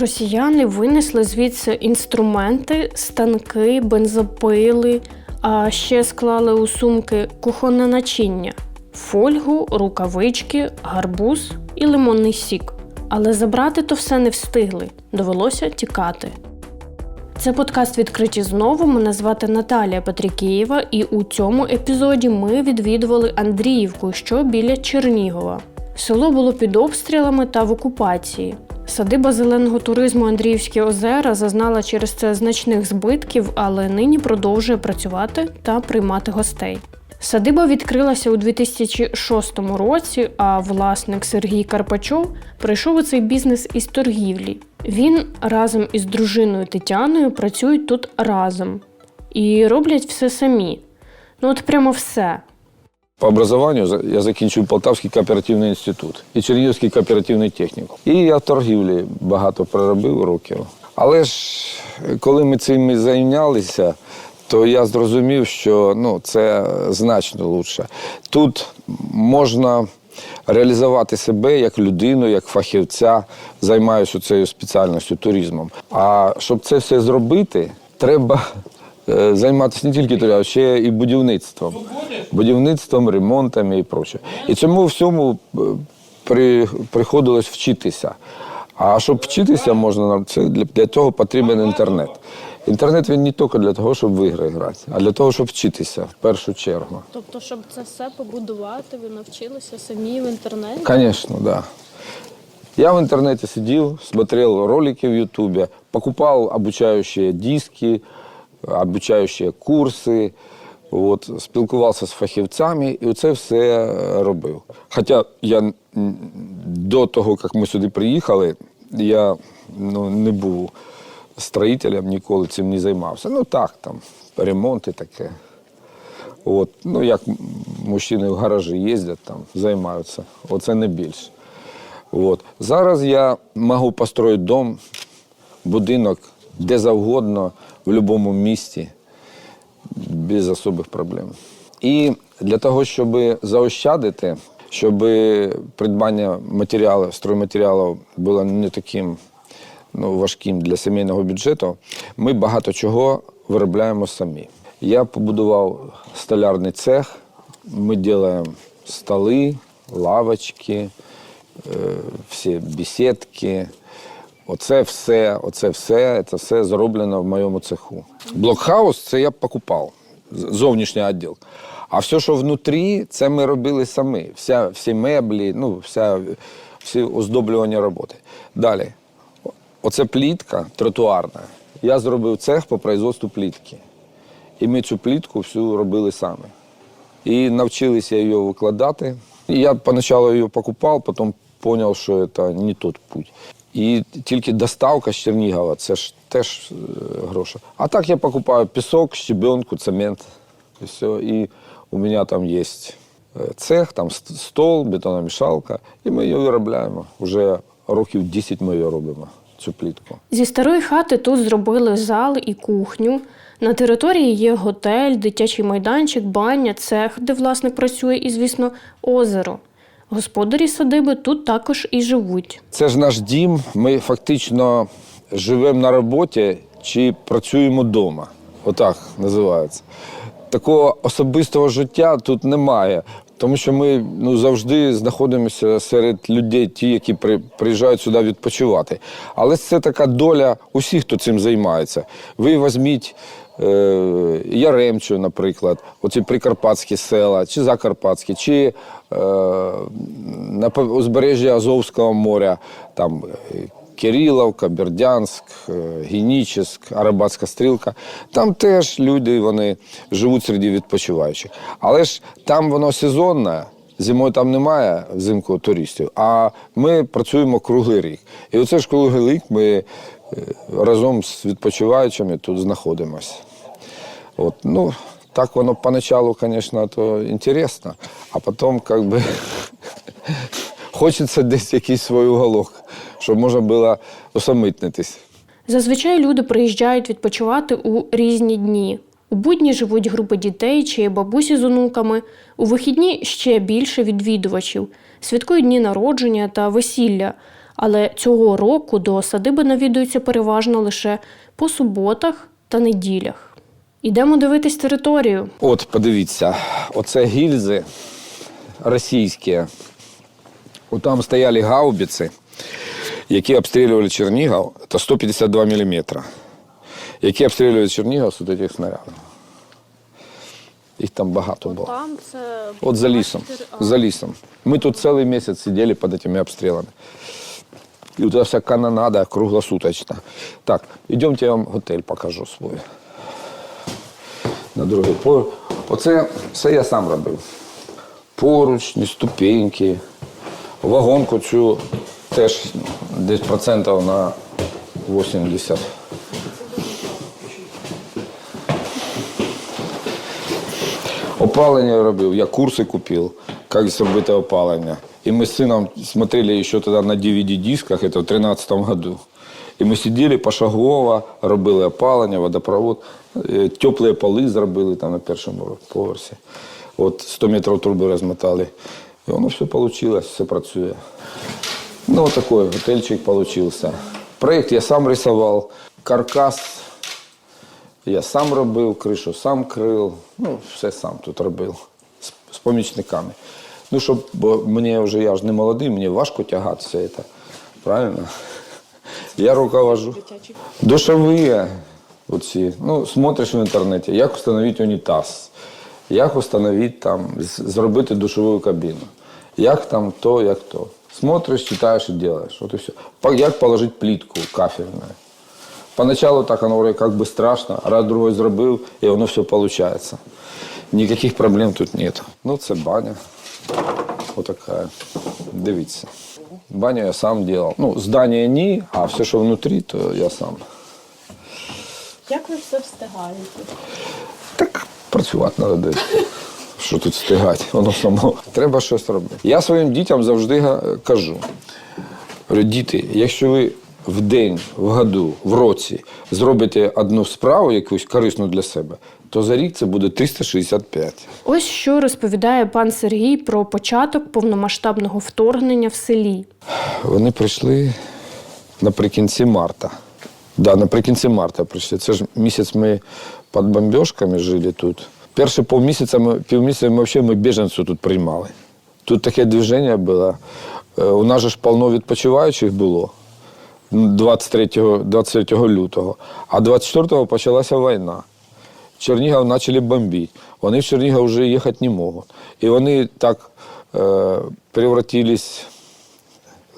Росіяни винесли звідси інструменти, станки, бензопили, а ще склали у сумки кухонне начиння, фольгу, рукавички, гарбуз і лимонний сік. Але забрати то все не встигли, довелося тікати. Це подкаст відкриті знову. Мене звати Наталія Петрікієва, і у цьому епізоді ми відвідували Андріївку, що біля Чернігова. Село було під обстрілами та в окупації. Садиба зеленого туризму Андріївські озера зазнала через це значних збитків, але нині продовжує працювати та приймати гостей. Садиба відкрилася у 2006 році, а власник Сергій Карпачов прийшов у цей бізнес із торгівлі. Він разом із дружиною Тетяною працюють тут разом і роблять все самі. Ну от прямо все. По образованию я закінчив Полтавський кооперативний інститут і Чернігівський кооперативний технікум. І я в торгівлі багато проробив років. Але ж коли ми цим зайнялися, то я зрозумів, що ну, це значно лучше. Тут можна реалізувати себе як людину, як фахівця, займаюся цією спеціальністю туризмом. А щоб це все зробити, треба е, займатися не тільки туризмом, а ще і будівництвом. Будівництвом, ремонтами і проче. І цьому всьому е, при, приходилось вчитися. А щоб вчитися можна, це для, для цього потрібен інтернет. Інтернет він не тільки для того, щоб в ігри грати, а для того, щоб вчитися в першу чергу. Тобто, щоб це все побудувати, ви навчилися самі в інтернеті? Конечно, да. Я в интернете сидел, смотрел ролики в Ютубе, покупал обучающие диски, обучаючі курси, от, спілкувався з фахівцями і це все е, робив. Хоча я до того, як ми сюди приїхали, я ну, не був строїтелем, ніколи цим не займався. Ну так, там, ремонти таке. От, ну, як мужчини в гаражі їздять, там, займаються. Оце не більше. От. Зараз я можу построїти дом, будинок де завгодно, в будь-якому місті, без особих проблем. І для того, щоб заощадити, щоб придбання матеріалів, стройматеріалів було не таким ну, важким для сімейного бюджету, ми багато чого виробляємо самі. Я побудував столярний цех, ми робимо столи, лавочки, е, всі бесідки. Оце все, оце все, це все зроблено в моєму цеху. Блокхаус це я покупав, зовнішній відділ. А все, що внутрі, це ми робили самі. Вся, всі меблі, ну, вся, всі оздоблювання роботи. Далі. Оце плітка тротуарна. Я зробив цех по производству плітки. І ми цю плітку всю робили самі. І навчилися її викладати. І я поначалу її покупав, потім зрозумів, що це не той путь. І тільки доставка з Чернігова це ж теж е, гроші. А так я покупаю пісок, щебенку, цемент. І все. І у мене там є е, цех, там ст- стол, бетономішалка, і ми її виробляємо. Уже років 10 ми її робимо, цю плітку. Зі старої хати тут зробили зал і кухню. На території є готель, дитячий майданчик, баня, цех, де власник працює, і, звісно, озеро. Господарі садиби тут також і живуть. Це ж наш дім. Ми фактично живемо на роботі чи працюємо вдома. Отак називається. Такого особистого життя тут немає. Тому що ми ну, завжди знаходимося серед людей, ті, які при, приїжджають сюди відпочивати. Але це така доля усіх, хто цим займається. Ви візьміть Яремчу, наприклад, оці прикарпатські села, чи закарпатські, чи е, на узбережжі Азовського моря, там е, Кириловка, Бердянськ, е, Генічеськ, Арабатська стрілка. Там теж люди вони живуть серед відпочиваючих. Але ж там воно сезонне. Зимою там немає взимку туристів, а ми працюємо круглий рік. І оце ж круглий рік ми е, разом з відпочиваючими тут знаходимося. От, ну, так воно поначалу, звісно, то інтересно, а потім, як би, хочеться десь якийсь свій уголок, щоб можна було усамитнитись. Зазвичай люди приїжджають відпочивати у різні дні. У будні живуть групи дітей чи бабусі з онуками. У вихідні ще більше відвідувачів. Святкують дні народження та весілля. Але цього року до садиби навідуються переважно лише по суботах та неділях. Ідемо дивитись територію. От, подивіться, оце гільзи російські. От там стояли гаубиці, які обстрілювали Чернігів, це 152 мм, які обстрілювали Чернігів з цих снарядів. Їх там багато було. Там це От за лісом. За лісом. Ми тут цілий місяць сиділи під цими обстрілами. І тут вся канонада круглосуточна. Так, йдемте, я вам готель покажу свій. На другий поверх. Оце все я сам робив. Поручні, ступеньки, вагонку цю теж десь процентів на 80. Опалення робив, я курси купив, як зробити опалення. І ми з сином смотрели ще тоді на DVD-дисках, це в 2013 году. І ми сиділи пошагово, робили опалення, водопровод, Е, теплі поли зробили там на першому поверсі. От 100 метрів труби розмотали. І воно все вийшло, все працює. Ну, вот готельчик получился. Проект я сам рисовал, каркас я сам робив, кришу сам крив, ну, все сам тут робив з, з помічниками. Ну, щоб, бо мені вже я ж не молодий, мені важко тягати все це. Правильно? Я руковожу. Душові оці. Ну, смотриш в інтернеті, як встановити унітаз, як встановити там, зробити душову кабіну, як там то, як то. Смотриш, читаєш і робиш. От і все. Як положити плитку кафельну. Поначалу так оно вроде как бы страшно, раз другой зробив, і воно все получается. Никаких проблем тут нет. Ну, це баня. Отака. Дивіться. Баню я сам делал. Ну, здання ні, а все, що внутрі, то я сам. Як ви все встигаєте? Так працювати треба десь. Що тут встигати, воно само. Треба щось робити. Я своїм дітям завжди кажу: діти, якщо ви в день, в году, в році зробите одну справу, якусь корисну для себе, то за рік це буде 365. Ось що розповідає пан Сергій про початок повномасштабного вторгнення в селі. Вони прийшли наприкінці марта. Да, наприкінці марта прийшли. Це ж місяць ми під бомбіжками жили тут. Перші півмісяця ми, півмісяця ми взагалі ми біженців тут приймали. Тут таке движення було. Е, У нас же ж повно відпочиваючих було 23, 23 лютого, а 24-го почалася війна. Чернігів почали бомбити. Вони в Чернігів вже їхати не можуть. І вони так е, превратились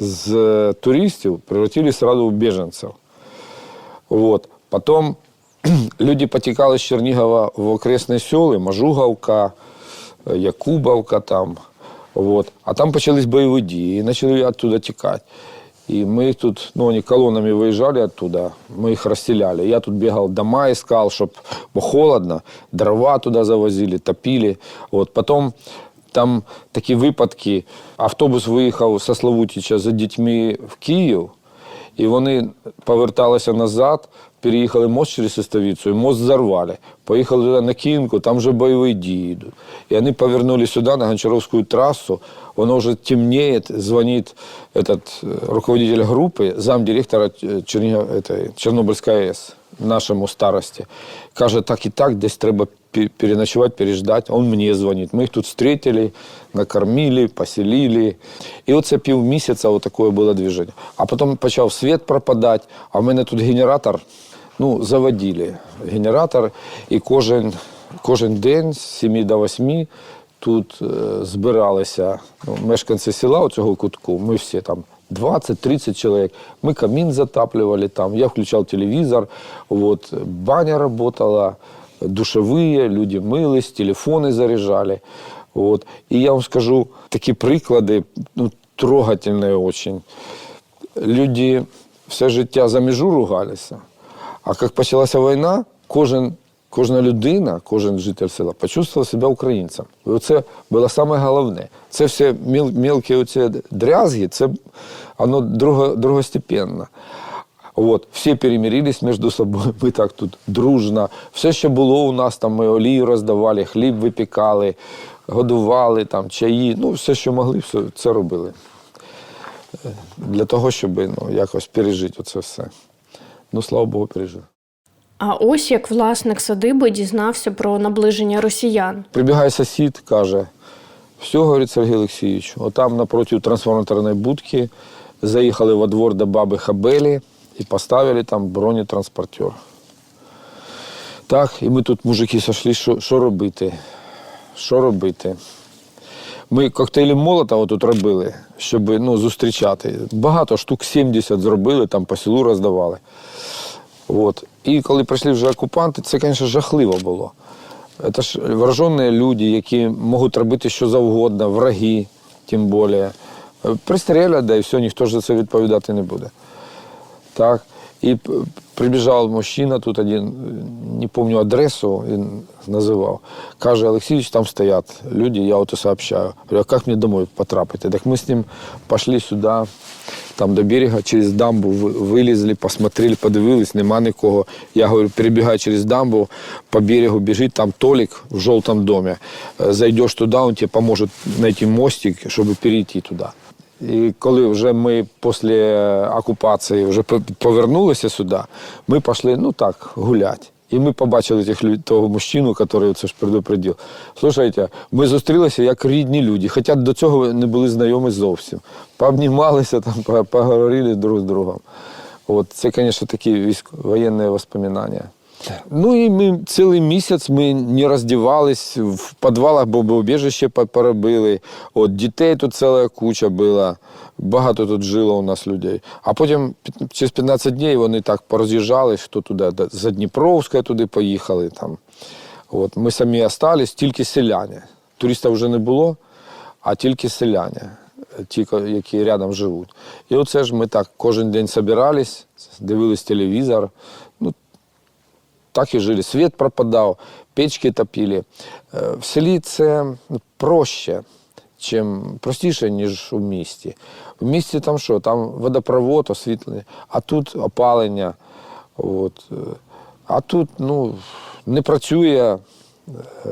з э, туристів превратились сразу в біженців. Вот. Потом люди потекали з Чернігова в окресні села, Мажуговка, е, Якубовка там. Вот. А там почались бойові дії, і почали оттуда тікати. І ми их тут, ну, они колоннами виїжджали оттуда, ми їх расселяли. Я тут бігав дома искал, бо холодно, дрова туди завозили, топили. Вот. Потім там такі випадки. Автобус виїхав з Славутича за дітьми в Київ, і вони поверталися назад, переїхали мост через Сестовицю, і мост взорвали. Поїхали туди на Кінку, там вже бойові дії йдуть. І вони повернули сюди, на Гончаровську трасу, воно вже темніє, дзвонить этот, э, руководитель групи, замдиректора э, Чернігов, этой, Чорнобильської АЕС, нашому старості. Каже, так і так, десь треба пе- переночевать, переждать. Он мне звонит. Мы их тут встретили, накормили, поселили. І оце півмісяця от таке було движення. А потім почав світ пропадати, а в мене тут генератор, ну, заводили генератор, і кожен, кожен день з 7 до 8 тут е, збиралися ну, мешканці села цього кутку, ми всі там 20-30 чоловік. Ми камін затаплювали там, я включав телевізор, вот, баня работала, душевые, люди мылись, телефоны заряжали. Вот. И я вам скажу такие приклади, ну, трогательные очень. Люди все життя за межу ругалися, а як почалася війна, кожен, кожна людина, кожен житель села почувствував себе українцем. І оце було саме головне. Це все міл, мілкі оці дрязги, це воно друго, другостепенно. От, всі перемирились між собою, ми так тут дружно. Все, що було у нас, там ми олію роздавали, хліб випікали, годували, там, чаї, ну, все, що могли, все це робили. е, для того, щоб ну, якось пережити оце все. Ну, слава Богу, пережив. А ось як власник садиби дізнався про наближення росіян. Прибігає сусід, каже: все, говорить Сергій Олексійович, отам напроти трансформаторної будки заїхали во двор до баби Хабелі і поставили там бронетранспортер. Так, і ми тут, мужики, сошли, що, що робити? Що робити? Ми коктейлі Молотова тут робили, щоб ну, зустрічати. Багато штук 70 зробили, там по селу роздавали. От. І коли прийшли вже окупанти, це, звісно, жахливо було. Це ж вражені люди, які можуть робити що завгодно, враги, тим більше. Пристрілять, да і все, ніхто ж за це відповідати не буде. Так. І прибіжав мужчина тут один, не пам'ятаю адресу, він називав. Каже, Олексійович, там стоять люди, я ото сообщаю. Говорю, а як мені домой потрапити? Так ми з ним пішли сюди, там до берега, через дамбу вилізли, посмотрели, подивились, нема нікого. Я говорю, перебігай через дамбу, по берегу біжить, там Толік в жовтому домі. Зайдеш туди, він тебе поможе знайти мостик, щоб перейти туди. І коли вже ми після окупації вже повернулися сюди, ми пішли, ну так, гуляти. І ми побачили тих, лю- того мужчину, який це ж предупредив. Слушайте, ми зустрілися як рідні люди, хоча до цього не були знайомі зовсім. Пообнімалися, там, поговорили друг з другом. От, це, звісно, такі військ... воєнні воспоминання. Ну і ми цілий місяць ми не роздівались, в підвалах бомбоубіжище по- поробили. От дітей тут ціла куча була, багато тут жило у нас людей. А потім через 15 днів вони так пороз'їжджались, хто туди, за Дніпровська туди поїхали. Там. От, ми самі остались, тільки селяни. Туристів вже не було, а тільки селяни, ті, які рядом живуть. І оце ж ми так кожен день збирались, дивились телевізор. Так і жили. Світ пропадав, печки топили. Е, В селі це ну, проще, чим простіше, ніж у місті. В місті там що? Там водопровод освітлений, а тут опалення. От. А тут ну, не працює е,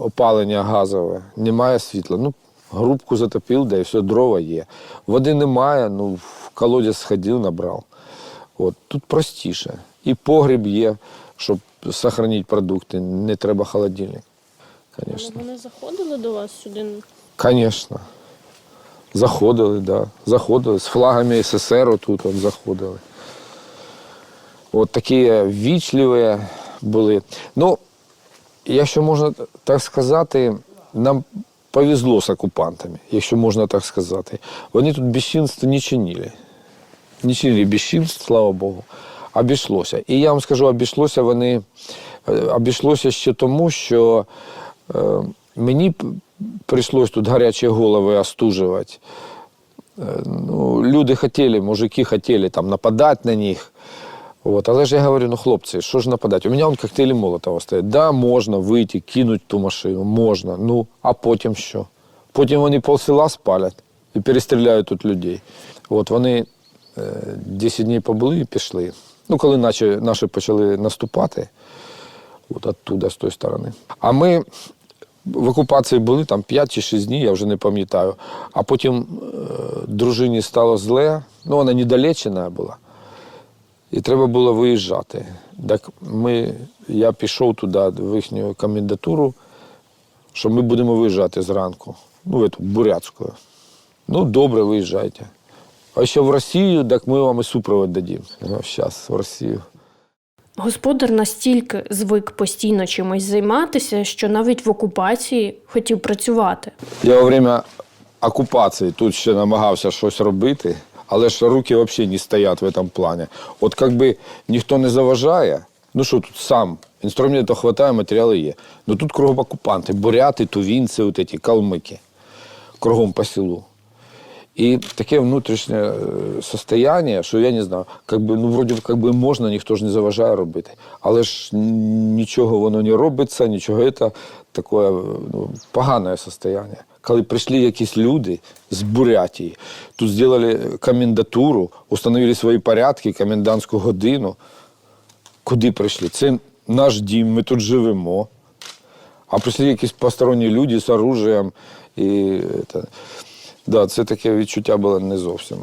опалення газове, немає світла. Ну, грубку затопив, де все, дрова є. Води немає, ну, в колодязь сходив, набрав. От, тут простіше. І погріб є, щоб зберігати продукти, не треба холодильник. Звісно. Вони заходили до вас сюди? Звісно. Заходили, да. Заходили. З флагами СССР тут от заходили. От такі ввічливі були. Ну, якщо можна так сказати, нам повезло з окупантами, якщо можна так сказати. Вони тут безчинства не чинили. Не чинили безчинств, слава Богу. Обійшлося. І я вам скажу, обійшлося вони е, обійшлося ще тому, що е, мені прийшлось тут гарячі голови остужувати. Е, Ну, люди хотіли, мужики хотіли там нападати на них. От. Але ж я говорю, ну хлопці, що ж нападати? У мене он коктейлі Молотова стоять. Да, можна вийти, кинути ту машину, можна. Ну, а потім що? Потім вони пол села спалять і перестріляють тут людей. От вони е, 10 днів побули і пішли. Ну, коли наші, наші почали наступати, от оттуда, з тої сторони. А ми в окупації були там 5 чи 6 днів, я вже не пам'ятаю. А потім е, дружині стало зле, ну вона недолечена була. І треба було виїжджати. Так ми, я пішов туди, в їхню комендатуру, що ми будемо виїжджати зранку. Ну, в Бурятську. Ну, добре, виїжджайте. А ще в Росію, так ми вам і супровод дадим. Ну, зараз в Росію. Господар настільки звик постійно чимось займатися, що навіть в окупації хотів працювати. Я во время окупації тут ще намагався щось робити, але ж руки взагалі не стоять в цьому плані. От якби ніхто не заважає, ну що тут сам, інструментів вистачає, матеріали є. Ну тут кругом окупанти, буряти, тувінці, от ці, калмики, кругом по селу. І таке внутрішнє е, состояние, що я не знаю, как би, ну, вроді как би можна, ніхто ж не заважає робити. Але ж нічого воно не робиться, нічого це таке ну, погане состояние. Коли прийшли якісь люди з Бурятії, тут зробили комендатуру, установили свої порядки, комендантську годину. Куди прийшли? Це наш дім, ми тут живемо. А прийшли якісь посторонні люди з оружием. І, это, Да, це таке відчуття було не зовсім.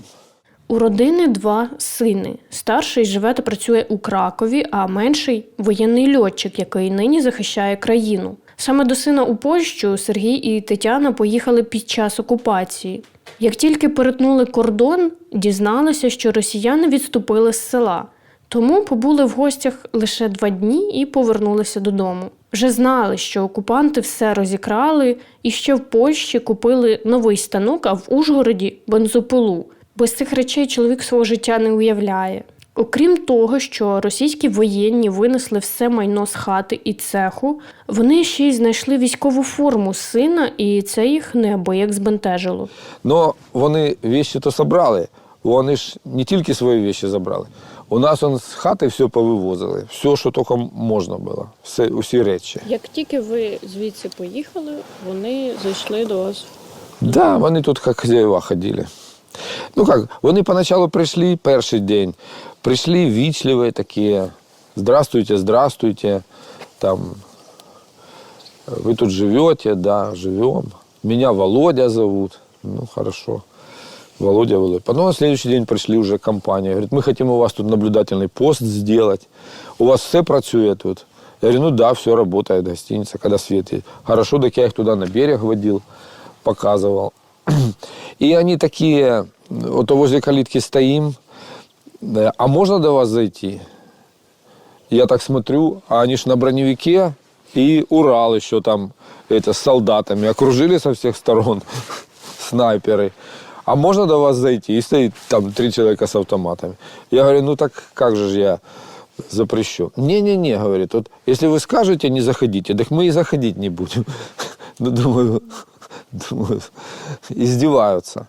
У родини два сини. Старший живе та працює у Кракові, а менший воєнний льотчик, який нині захищає країну. Саме до сина у Польщу Сергій і Тетяна поїхали під час окупації. Як тільки перетнули кордон, дізналися, що росіяни відступили з села. Тому побули в гостях лише два дні і повернулися додому. Вже знали, що окупанти все розікрали, і ще в Польщі купили новий станок, а в Ужгороді бензопилу. Без цих речей чоловік свого життя не уявляє. Окрім того, що російські воєнні винесли все майно з хати і цеху, вони ще й знайшли військову форму сина, і це їх неабияк збентежило. Но вони вещи то собрали. Вони ж не тільки свої вещи забрали. У нас он з хати все повивозили, все, що тільки можна було, все, усі речі. Як тільки ви звідси поїхали, вони зайшли до вас. Да, вони тут як хазяєва ходили. Ну як, вони поначалу прийшли перший день, прийшли вічливі такі, здравствуйте, здравствуйте, там, вы тут живете, да, живем. Меня Володя зовут. Ну, хорошо. Володя, Володя. Потом на следующий день пришли уже компания. Говорит, мы хотим у вас тут наблюдательный пост сделать. У вас все працює тут. Я говорю, ну да, все работает, гостиница, когда свет есть. Хорошо, так я их туда на берег водил, показывал. И они такие, вот возле калитки стоим, да, а можно до вас зайти? Я так смотрю, а они ж на броневике и Урал еще там это, с солдатами окружили со всех сторон снайперы. А можно до вас зайти? И стоит там три человека с автоматами. Я говорю, ну так как же я запрещу? Не-не-не, говорит, вот если вы скажете не заходите, так мы и заходить не будем. Ну, думаю, думаю, издеваются.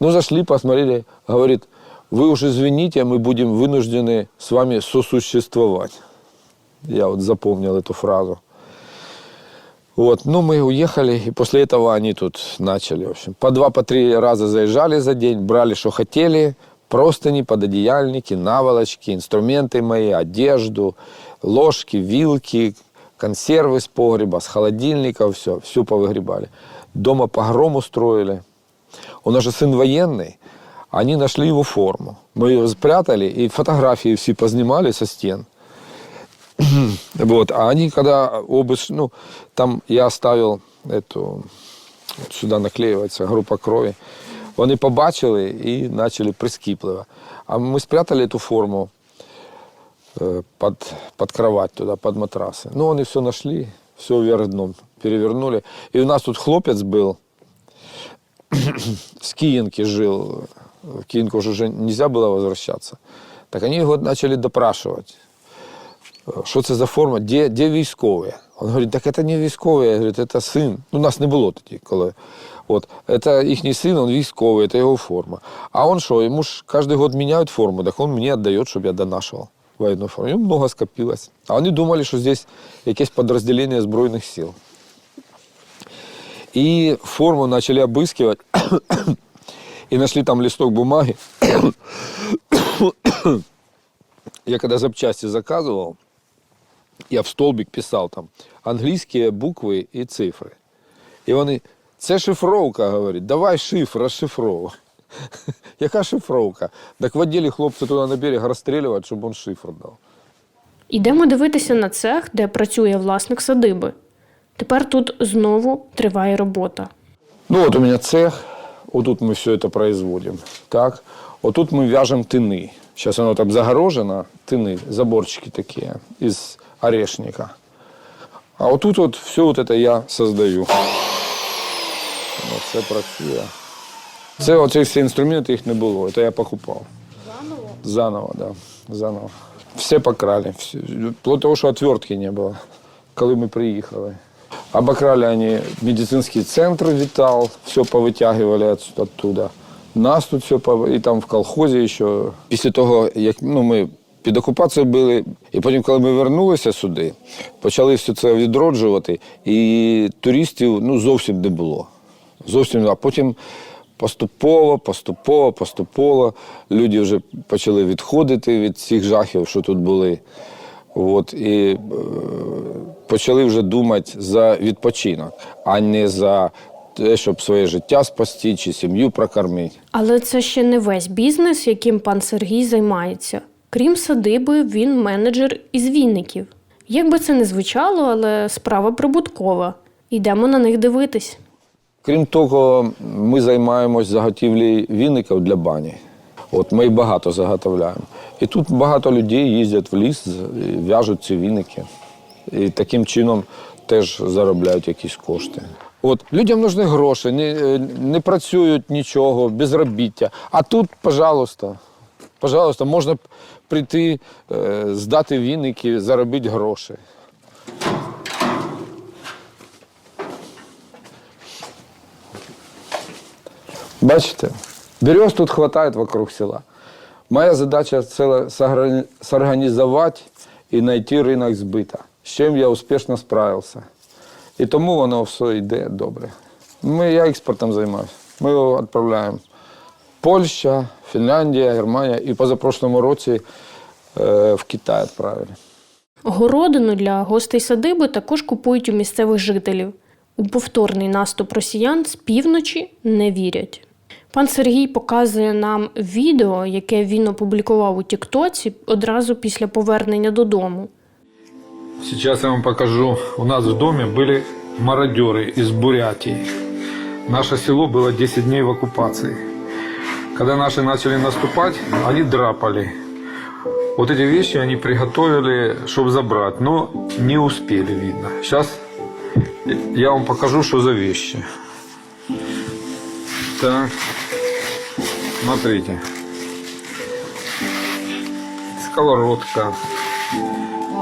Ну, зашли, посмотрели, говорит, вы уж извините, мы будем вынуждены с вами сосуществовать. Я вот запомнил эту фразу. Вот, ну, мы уехали, и после этого они тут начали, в общем. По два, по три раза заезжали за день, брали, что хотели, простыни, пододеяльники, наволочки, инструменты мои, одежду, ложки, вилки, консервы с погреба, с холодильника, все, все повыгребали. Дома погром устроили. У нас же сын военный, они нашли его форму. Мы ее спрятали, и фотографии все познимали со стен. Вот, а они, когда обыск, ну, там я оставил эту, от сюда наклеивается группа крови, вони побачили і почали прискіпливо. А ми спрятали эту форму э, под, под кровать туда, под матрасы. Ну, они все нашли, все вверх дном перевернули. И у нас тут хлопец был, с Киенки жил, в Киенку уже же нельзя было возвращаться. Так они его начали допрашивать. Що це за форма? Де, де військові? Він говорить, так це не військовий, я говорю, це син. Ну, нас не було тоді, коли. От, це їхній син, він військовий, це його форма. А він що, йому ж кожен год міняють форму, так він мені віддає, щоб я донашивал воєнну форму. Йому много скопилось. А вони думали, що здесь якесь підрозділення Збройних сил. И форму начали обыскивать. И нашли там листок бумаги. Я когда запчасти заказывал, я в столбик писал там англійські букви і цифри. І вони, це шифровка, говорить, давай шифр, розшифровуй. Яка шифровка? Так в відділі хлопці туди на берег розстрілювати, щоб він шифр дав. Ідемо дивитися на цех, де працює власник садиби. Тепер тут знову триває робота. Ну вот у меня цех, вот тут мы все это производим. Так, вот тут мы вяжем тыны. Сейчас оно там загорожено, тыны, заборчики такие из орешника. А вот тут вот все вот это я создаю. Це працює. Це оці всі інструменти їх не було, це я покупав. Заново? Заново, так. Да. Заново. Все покрали. Все. Вплоть того, що отвертки не було, коли ми приїхали. Обокрали они медицинский центр Витал, все повытягивали от- оттуда. Нас тут все, пов- і там в колхозі ще. Після того, як ну, ми під окупацією були, і потім, коли ми вернулися сюди, почали все це відроджувати, і туристів ну, зовсім не було. Зовсім. А потім поступово, поступово, поступово люди вже почали відходити від цих жахів, що тут були. От, і е, почали вже думати за відпочинок, а не за те, щоб своє життя спасти чи сім'ю прокормити. Але це ще не весь бізнес, яким пан Сергій займається. Крім садиби, він менеджер із Вінників. Як би це не звучало, але справа прибуткова. Йдемо на них дивитись. Крім того, ми займаємось заготівлею віників для бані. От ми багато заготовляємо. І тут багато людей їздять в ліс, в'яжуть ці віники. І таким чином теж заробляють якісь кошти. От людям нужні гроші, не, е, не працюють нічого, безробіття. А тут, пожалуйста, пожалуйста, можна прийти, е, здати віники, заробити гроші. Бачите, берез тут хватает вокруг села. Моя задача сорганізувати і знайти ринок збита, з чим я успішно справився. І тому воно все йде добре. Ми, я експортом займаюся. Ми його відправляємо. Польща, Фінляндія, Германія і позапрошлому році е, в Китай відправили. Городину для гостей садиби також купують у місцевих жителів. У повторний наступ росіян з півночі не вірять. Пан Сергій показує нам відео, яке він опублікував у Тіктоці одразу після повернення додому. Сейчас я вам покажу. У нас в доме были мародеры из Бурятии. Наше село было 10 дней в оккупации. Когда наши начали наступать, они драпали. Вот эти вещи они приготовили, чтобы забрать, но не успели, видно. Сейчас я вам покажу, что за вещи. Так, смотрите. Сковородка,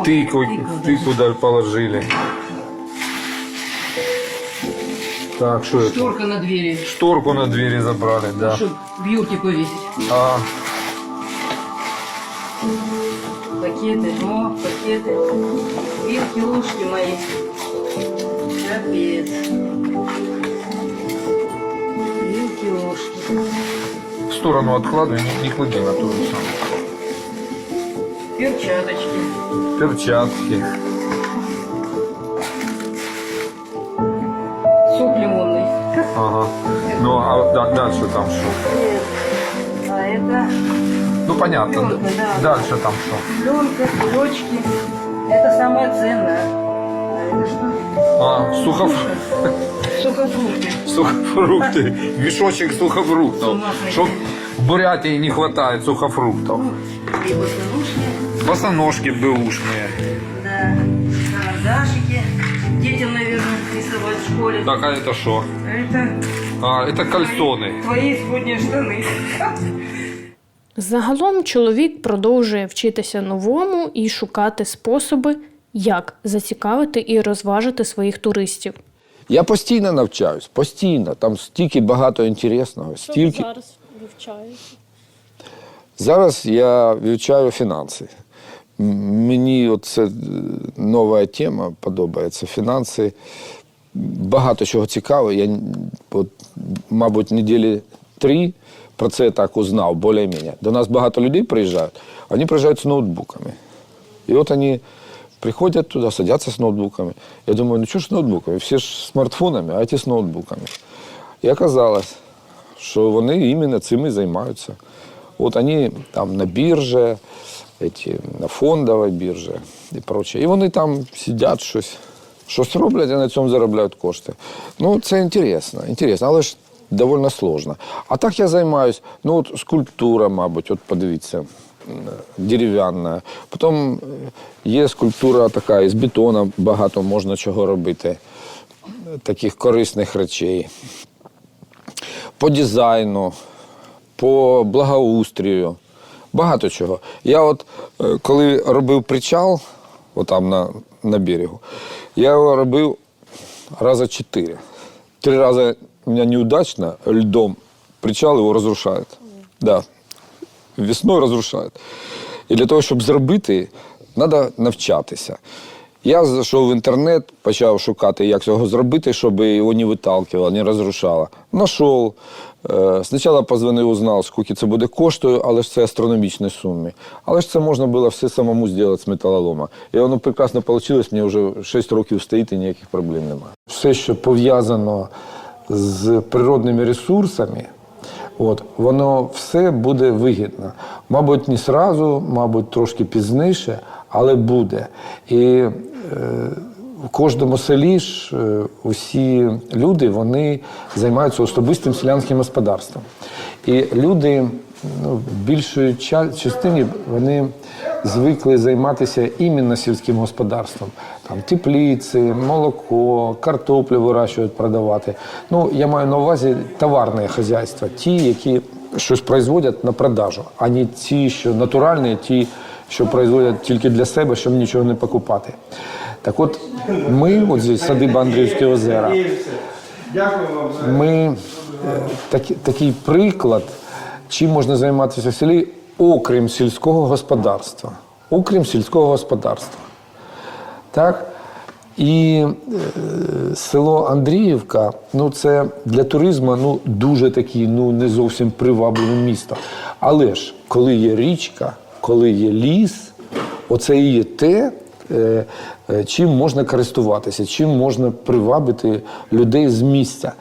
тыкву, тыкву даже положили. Так, что это? Шторка на двери, Шторку на двери забрали, да. чтобы юрте повесить. А, Пакеты, о, пакеты. Вилки, ложки мои. Капец. Вилки, ложки. в сторону откладывай, не, не клади на ту же самую. Перчаточки. Перчатки. Ну, а да- дальше там что? А это Ну, понятно. Пленка, да. Дальше там что? пленка, кулечки. Это самое ценное. А это что? А, сухоф... Сухофрукты. сухофрукты. Мешочек сухофруктов. Чтоб в Бурятии не хватает сухофруктов. И босоножки. Босоножки бэушные. Да. Карандашики. Детям, наверное, рисовать в школе. Так, а это что? Это А, это кальсоны. твои исподние штаны. Загалом чоловік продовжує вчитися новому і шукати способи, як зацікавити і розважити своїх туристів. Я постійно навчаюсь, постійно. Там стільки багато інтересного, стільки. зараз вивчаєте? Зараз я вивчаю фінанси. М- Мені це нова тема подобається. Фінанси. Багато чого цікавого. Я, от, мабуть, неділі три про це так узнав, більш-менш. До нас багато людей приїжджають, вони приїжджають з ноутбуками. І от вони приходять туди, садяться з ноутбуками. Я думаю, ну чого ж з ноутбуками? Всі ж смартфонами, а ті з ноутбуками. І оказалось, що вони іменно цим і займаються. От вони там на біржі, на фондовій біржі і прочее. І вони там сидять щось, щось роблять і на цьому заробляють кошти. Ну, це інтересно, інтересно, але ж доволі сложно. А так я займаюся, ну от скульптура, мабуть, от подивіться, дерев'яна. Потім е, є скульптура така, із бетону багато можна чого робити, е, таких корисних речей по дизайну, по благоустрію, багато чого. Я от е, коли робив причал, отам на, на берегу, я його робив рази чотири. Три рази у мене неудачно льдом причал його розрушають. Да. Весною розрушають. І для того, щоб зробити, треба навчатися. Я зайшов в інтернет, почав шукати, як цього зробити, щоб його не виталкивало, не розрушало. Нашов. Е, Спочатку позвонив, узнав, скільки це буде коштує, але ж це астрономічні суми. Але ж це можна було все самому зробити з металолома. І воно прекрасно вийшло, мені вже 6 років стоїть і ніяких проблем немає. Все, що пов'язано з природними ресурсами, от, воно все буде вигідно. Мабуть, не сразу, мабуть, трошки пізніше, але буде. І е, в кожному селі ж е, усі люди вони займаються особистим селянським господарством. І люди ну, більшої частині вони звикли займатися іменно сільським господарством. Там тепліці, молоко, картоплю вирощують, продавати. Ну, я маю на увазі товарне хазяйство, ті, які щось производять на продажу, а не ті, що натуральні, ті, що производять тільки для себе, щоб нічого не покупати. Так от ми, от здесь садиба Андріївські озера, ми е, такі- такий приклад, чим можна займатися в селі, окрім сільського господарства. Окрім сільського господарства. Так? І е, село Андріївка, ну це для туризму ну, дуже такі, ну не зовсім привабливе місто. Але ж коли є річка, коли є ліс, оце і є те, е, е, чим можна користуватися, чим можна привабити людей з місця.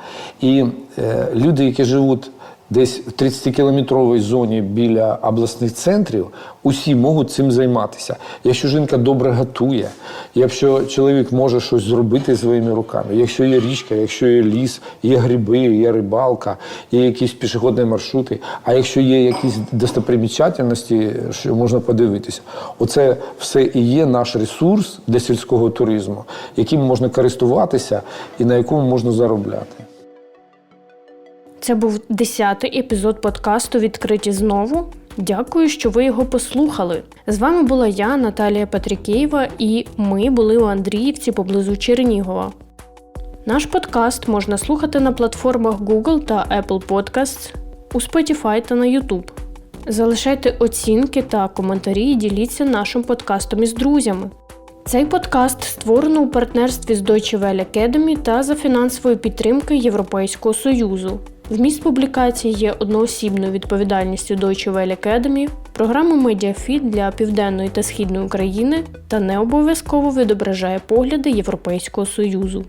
І е, люди, які живуть десь в 30-кілометровій зоні біля обласних центрів, усі можуть цим займатися. Якщо жінка добре готує, якщо чоловік може щось зробити своїми руками, якщо є річка, якщо є ліс, є гриби, є рибалка, є якісь пішохідні маршрути, а якщо є якісь достопримічательності, що можна подивитися, оце все і є наш ресурс для сільського туризму, яким можна користуватися і на якому можна заробляти. Це був 10-й епізод подкасту Відкриті знову. Дякую, що ви його послухали. З вами була я, Наталія Патрікєєва, і ми були у Андріївці поблизу Чернігова. Наш подкаст можна слухати на платформах Google та Apple Podcasts, у Spotify та на YouTube. Залишайте оцінки та коментарі і діліться нашим подкастом із друзями. Цей подкаст створено у партнерстві з Deutsche Welle Academy та за фінансової підтримки Європейського Союзу. Вміст публікації є одноосібною відповідальністю Deutsche Welle Academy, програми MediaFit для Південної та Східної України та не обов'язково відображає погляди Європейського Союзу.